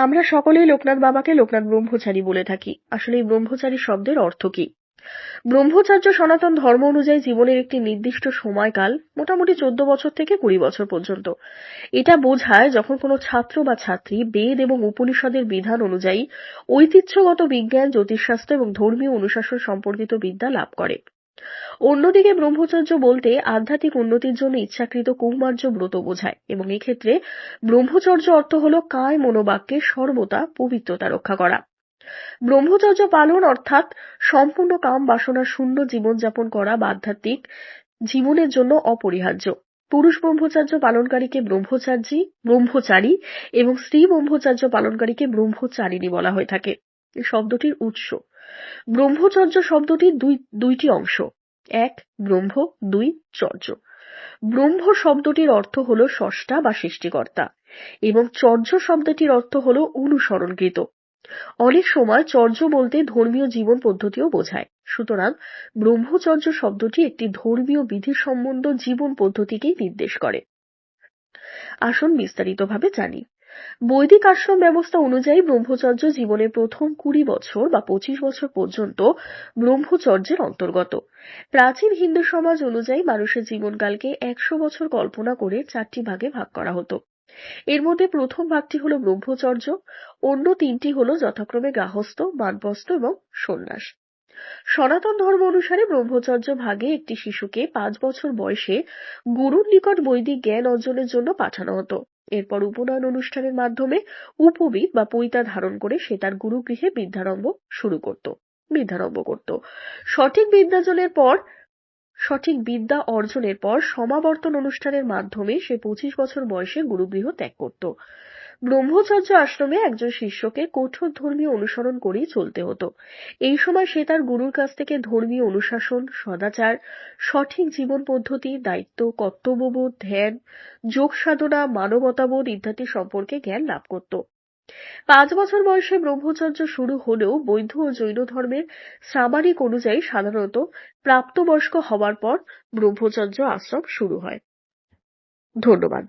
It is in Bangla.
আমরা সকলেই লোকনাথ বাবাকে লোকনাথ ব্রহ্মচারী বলে থাকি। আসলে এই ব্রহ্মচারী শব্দের অর্থ কি? ব্রহ্মচার্য সনাতন ধর্ম অনুযায়ী জীবনের একটি নির্দিষ্ট সময়কাল মোটামুটি চোদ্দ বছর থেকে কুড়ি বছর পর্যন্ত। এটা বোঝায় যখন কোনো ছাত্র বা ছাত্রী বেদ এবং উপনিষদের বিধান অনুযায়ী ঐতিহ্যগত বিজ্ঞান, জ্যোতিষশাস্ত্র এবং ধর্মীয় অনুশাসন সম্পর্কিত বিদ্যা লাভ করে। অন্যদিকে ব্রহ্মচর্য বলতে আধ্যাত্মিক উন্নতির জন্য ইচ্ছাকৃত কৌমার্য ব্রত বোঝায় এবং এক্ষেত্রে ব্রহ্মচর্য অর্থ হল কায় মনোবাক্যে সর্বদা পবিত্রতা রক্ষা করা। ব্রহ্মচর্য পালন অর্থাৎ সম্পূর্ণ কাম বাসনা শূন্য জীবনযাপন করা বা আধ্যাত্মিক জীবনের জন্য অপরিহার্য। পুরুষ ব্রহ্মচার্য পালনকারীকে ব্রহ্মচার্যী, ব্রহ্মচারী এবং স্ত্রী ব্রহ্মচার্য পালনকারীকে ব্রহ্মচারিণী বলা হয়ে থাকে। শব্দটির উৎস। ব্রহ্মচর্য শব্দটির দুই, দুইটি অংশ। এক, ব্রহ্ম, দুই, চর্য। ব্রহ্ম শব্দটির অর্থ হল স্রষ্টা বা সৃষ্টিকর্তা এবং চর্য শব্দটির অর্থ হল অনুসরণকৃত। অনেক সময় চর্য বলতে ধর্মীয় জীবন পদ্ধতিও বোঝায়। সুতরাং ব্রহ্মচর্য শব্দটি একটি ধর্মীয় বিধি সম্বন্ধ জীবন পদ্ধতিকেই নির্দেশ করে। আসুন বিস্তারিতভাবে জানি। বৈদিক আশ্রম ব্যবস্থা অনুযায়ী ব্রহ্মচর্য জীবনের প্রথম কুড়ি বছর বা পঁচিশ বছর পর্যন্ত ব্রহ্মচর্যের অন্তর্গত। প্রাচীন হিন্দু সমাজ অনুযায়ী মানুষের জীবনকালকে একশো বছর কল্পনা করে চারটি ভাগে ভাগ করা হতো। এর মধ্যে প্রথম ভাগটি হল ব্রহ্মচর্য, অন্য তিনটি হল যথাক্রমে গাহস্থ মানপস্থ এবং সন্ন্যাস। সনাতন ধর্ম অনুসারে ব্রহ্মচর্য ভাগে একটি শিশুকে পাঁচ বছর বয়সে গুরুর নিকট বৈদিক জ্ঞান অর্জনের জন্য পাঠানো হতো। এরপর উপনয়ন অনুষ্ঠানের মাধ্যমে উপবিদ বা পৈতা ধারণ করে সে তার গুরুগৃহে বিদ্যারম্ভ শুরু করত, বিদ্যারম্ভ করত। সঠিক বিদ্যাজনের পর, সঠিক বিদ্যা অর্জনের পর সমাবর্তন অনুষ্ঠানের মাধ্যমে সে পঁচিশ বছর বয়সে গুরুগৃহ ত্যাগ করত। ব্রহ্মচর্য আশ্রমে একজন শিষ্যকে কঠোর ধর্মীয় অনুসরণ করেই চলতে হতো। এই সময় সে তার গুরুর কাছ থেকে ধর্মীয় অনুশাসন, সদাচার, সঠিক জীবন পদ্ধতি, দায়িত্ব, কর্তব্যবোধ, ধ্যান, যোগ সাধনা, মানবতাবোধ ইত্যাদি সম্পর্কে জ্ঞান লাভ করত। পাঁচ বছর বয়সে ব্রহ্মচর্য শুরু হলেও বৌদ্ধ ও জৈন ধর্মের সামারিক অনুযায়ী সাধারণত প্রাপ্তবয়স্ক হওয়ার পর ব্রহ্মচর্য আশ্রম শুরু হয়। ধন্যবাদ।